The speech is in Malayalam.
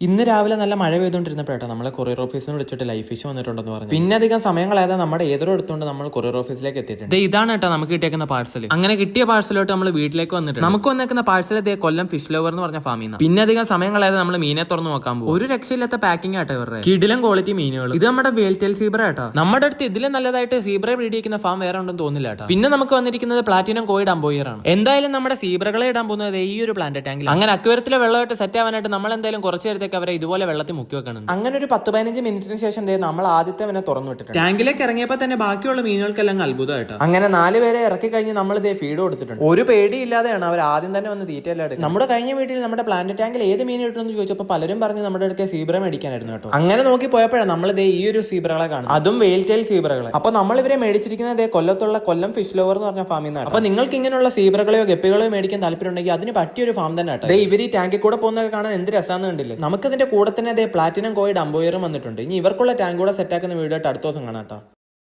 ഇന്ന് രാവിലെ നല്ല മഴ പെയ്തുകൊണ്ടിരുന്നപ്പോഴാണ് നമ്മളെ കൊറിയർ ഓഫീസിൽ നിന്ന് വിളിച്ചിട്ട് ലൈഫ് ഇഷ്യൂ വന്നിട്ടുണ്ടെന്ന് പറഞ്ഞു പിന്നെ അധികം സമയങ്ങളായത് നമ്മുടെ ഏതൊരു എടുത്തുകൊണ്ട് നമ്മൾ കൊറിയർ ഓഫീസിലേക്ക് എത്തിയിട്ടുണ്ട്. ഇതാണ് കേട്ടോ നമുക്ക് കിട്ടിയേക്കുന്ന പാഴ്സൽ അങ്ങനെ കിട്ടിയ പാഴ്സലോട്ട് നമ്മൾ വീട്ടിലേക്ക് വന്നിട്ടുണ്ട്. നമുക്ക് വന്നേക്കുന്ന പാഴ്സൽ ഇതേ കൊല്ലം ഫിഷ് ലവർ എന്ന് പറഞ്ഞ ഫാമിൽ നിന്ന് പിന്നെ അധികം സമയങ്ങളായത് നമ്മൾ മീനെ തുറന്ന് നോക്കാൻ പോകും ഒരു രക്ഷയില്ലാത്ത പാക്കിംഗ് ആട്ടോ ഇവരുടെ. കിടിലം ക്വാളിറ്റി മീനുകൾ ഇത് നമ്മുടെ വേൽറ്റൽ സീബ്ര ആട്ടോ നമ്മുടെ അടുത്ത് ഇതിലും നല്ലതായിട്ട് സീബ്ര പിടിയിരിക്കുന്ന ഫാം വേറെ ഉണ്ടെന്ന് തോന്നില്ല കേട്ടോ പിന്നെ നമുക്ക് വന്നിരിക്കുന്നത് പ്ലാറ്റിനം കോയിഡ് അമ്പോയർ ആണ്. എന്തായാലും നമ്മുടെ സീബ്രകളെ ഇടാൻ പോകുന്നത് ഈ ഒരു പ്ലാന്റ് ടാങ്കിൽ അങ്ങനെ അക്വരത്തിലെ വെള്ളമായിട്ട് സെറ്റ് ആവാനായിട്ട് നമ്മൾ എന്തായാലും കുറച്ച് നേരത്തേക്ക് അവരെ ഇതുപോലെ വെള്ളത്തിൽ മുക്കി വെക്കണം അങ്ങനെ ഒരു പത്ത് പതിനഞ്ച് മിനിറ്റിന് ശേഷം ദേ നമ്മൾ ആദ്യത്തെ അവനെ തുറന്നു വിട്ടിട്ടുണ്ട്. ടാങ്കിലേക്ക് ഇറങ്ങിയപ്പോൾ തന്നെ ബാക്കിയുള്ള മീനുകൾക്കെല്ലാം അത്ഭുതമായിട്ടോ. അങ്ങനെ നാല് പേരെ ഇറക്കി കഴിഞ്ഞ് നമ്മൾ ഇതേ ഫീഡ് കൊടുത്തിട്ടുണ്ട്. ഒരു പേടി ഇല്ലാതെയാണ് അവർ ആദ്യം തന്നെ വന്ന് തീറ്റയെല്ലാം എടുക്കുന്നത്. നമ്മുടെ കഴിഞ്ഞ വീട്ടിൽ നമ്മുടെ പ്ലാന്റ് ടാങ്കിൽ ഏത് മീൻ കിട്ടുമെന്ന് ചോദിച്ചപ്പോൾ പലരും പറഞ്ഞ് നമ്മുടെ അടുക്കെ സീബ്ര മേടിക്കാനായിരുന്നു കേട്ടോ. അങ്ങനെ നോക്കി പോയപ്പോഴാണ് നമ്മൾ ഇതേ ഈ ഒരു സീബ്രകളെ കാണും അതും വെയിൽ ടൈൽ സീബ്രകളെ. അപ്പൊ നമ്മൾ ഇവരെ മേടിച്ചിരിക്കുന്നത് ദേ കൊല്ലത്തുള്ള കൊല്ലം ഫിഷ് ലോവർ എന്ന് പറഞ്ഞ ഫാമിൽ നിന്നാണ് അപ്പൊ നിങ്ങൾക്ക് ഇങ്ങനെയുള്ള സീബ്രകളെയോ ഗപ്പികളെയോ മേടിക്കാൻ താല്പര്യം ഉണ്ടെങ്കിൽ അതിന് പറ്റിയ ഒരു ഫാം തന്നെ കേട്ടോ ദേ ഇവർ ഈ ടാങ്കിൽ കൂടെ പോകുന്നതൊക്കെ കാണാൻ എന്ത് രസമാണെന്ന് കണ്ടില്ലേ? നമുക്ക് ഇതിന്റെ കൂടെ തന്നെ അതേ പ്ലാറ്റിനം കോയിഡ് അമ്പോയറും വന്നിട്ടുണ്ട്. ഇനി ഇവർക്കുള്ള ടാങ്ക് കൂടെ സെറ്റാക്കുന്ന വീഡിയോ ആയിട്ട് അടുത്ത ദിവസം കാണാം കേട്ടോ.